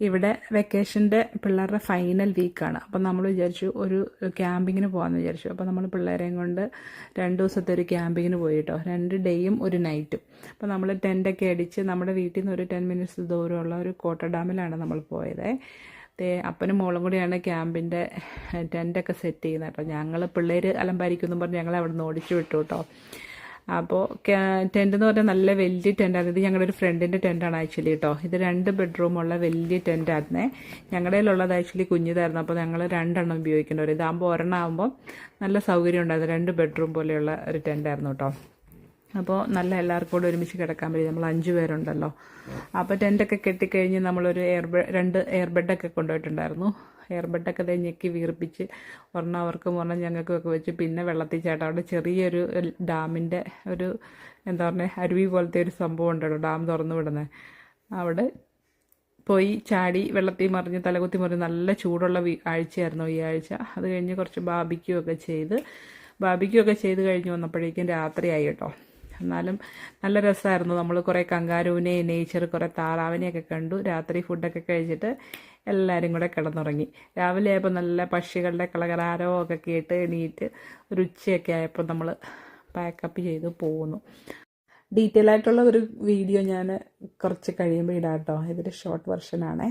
ഇവിടെ വെക്കേഷന്റെ പിള്ളേരുടെ ഫൈനൽ വീക്കാണ് അപ്പം നമ്മൾ വിചാരിച്ചു ഒരു ക്യാമ്പിങ്ങിന് പോകാമെന്ന് വിചാരിച്ചു. അപ്പോൾ നമ്മൾ പിള്ളേരെയും കൊണ്ട് രണ്ട് ദിവസത്തെ ഒരു ക്യാമ്പിങ്ങിന് പോയി കേട്ടോ രണ്ട് ഡേയും ഒരു നൈറ്റും അപ്പോൾ നമ്മൾ ടെന്റൊക്കെ അടിച്ച് നമ്മുടെ വീട്ടിൽ നിന്ന് ഒരു ടെൻ മിനിറ്റ്സ് ദൂരമുള്ള ഒരു കോട്ട ഡാമിലാണ് നമ്മൾ പോയത്. അപ്പനും മോളും കൂടിയാണ് ക്യാമ്പിന്റെ ടെന്റൊക്കെ സെറ്റ് ചെയ്യുന്നത്. കേട്ടോ ഞങ്ങൾ പിള്ളേർ അലമ്പാരിക്കുന്നു പറഞ്ഞ് ഞങ്ങളെ അവിടെ നിന്ന് ഓടിച്ചു വിട്ടു കേട്ടോ. അപ്പോൾ ടെന്റ് എന്ന് പറഞ്ഞാൽ നല്ല വലിയ ടെന്റാണ് ഇത് ഞങ്ങളുടെ ഒരു ഫ്രണ്ടിന്റെ ടെന്റാണ് ആക്ച്വലി കേട്ടോ ഇത് രണ്ട് ബെഡ്റൂമുള്ള വലിയ ടെന്റായിരുന്നേ ഞങ്ങളുടെ കയ്യിലുള്ളത് ആക്ച്വലി കുഞ്ഞിതായിരുന്നു. അപ്പോൾ ഞങ്ങൾ രണ്ടെണ്ണം ഉപയോഗിക്കേണ്ടി വരും. ഇതാകുമ്പോൾ ഒരെണ്ണം ആകുമ്പോൾ നല്ല സൗകര്യം ഉണ്ടായിരുന്നു. രണ്ട് ബെഡ്റൂം പോലെയുള്ള ഒരു ടെന്റായിരുന്നു കേട്ടോ അപ്പോൾ നല്ല എല്ലാവർക്കും കൂടെ ഒരുമിച്ച് കിടക്കാൻ പറ്റും. നമ്മൾ അഞ്ച് പേരുണ്ടല്ലോ. അപ്പോൾ ടെന്റൊക്കെ കെട്ടിക്കഴിഞ്ഞ് നമ്മളൊരു എയർ ബെഡ് രണ്ട് എയർ ബെഡൊക്കെ കൊണ്ടുപോയിട്ടുണ്ടായിരുന്നു. എയർ ബെഡൊക്കെ അതേ ഞെക്കി വീർപ്പിച്ച് ഒരെണ്ണം അവർക്കും ഒരെണ്ണം ഞങ്ങൾക്കും ഒക്കെ വെച്ച് പിന്നെ വെള്ളത്തിൽ ചേട്ടാ അവിടെ ചെറിയൊരു ഡാമിന്റെ ഒരു എന്താ പറയുക അരുവി പോലത്തെ ഒരു സംഭവം ഉണ്ടല്ലോ ഡാം തുറന്നു വിടുന്നത് അവിടെ പോയി ചാടി വെള്ളത്തിൽ മറിഞ്ഞ് തലകുത്തി മറിഞ്ഞ് നല്ല ചൂടുള്ള ആഴ്ചയായിരുന്നു ഈ ആഴ്ച. അത് കഴിഞ്ഞ് കുറച്ച് ബാബിക്യൂ ചെയ്ത് ബാബിക്യൂ ചെയ്ത് കഴിഞ്ഞ് വന്നപ്പോഴേക്കും രാത്രിയായി കേട്ടോ. എന്നാലും നല്ല രസമായിരുന്നു. നമ്മൾ കുറേ കങ്കാരുവിനെ നേച്ചർ കുറേ താറാവിനെയൊക്കെ കണ്ടു. രാത്രി ഫുഡൊക്കെ കഴിച്ചിട്ട് എല്ലാവരും കൂടെ കിടന്നുറങ്ങി. രാവിലെ ആയപ്പോൾ നല്ല പക്ഷികളുടെ കളകരാരവും ഒക്കെ കേട്ട് എണീറ്റ് ഒരു ഉച്ചയൊക്കെ ആയപ്പോൾ നമ്മൾ പാക്കപ്പ് ചെയ്ത് പോകുന്നു ഡീറ്റെയിൽ ആയിട്ടുള്ള ഒരു വീഡിയോ ഞാൻ കുറച്ച് കഴിയുമ്പോൾ ഇടാം കേട്ടോ ഇതൊരു ഷോർട്ട് വെർഷനാണേ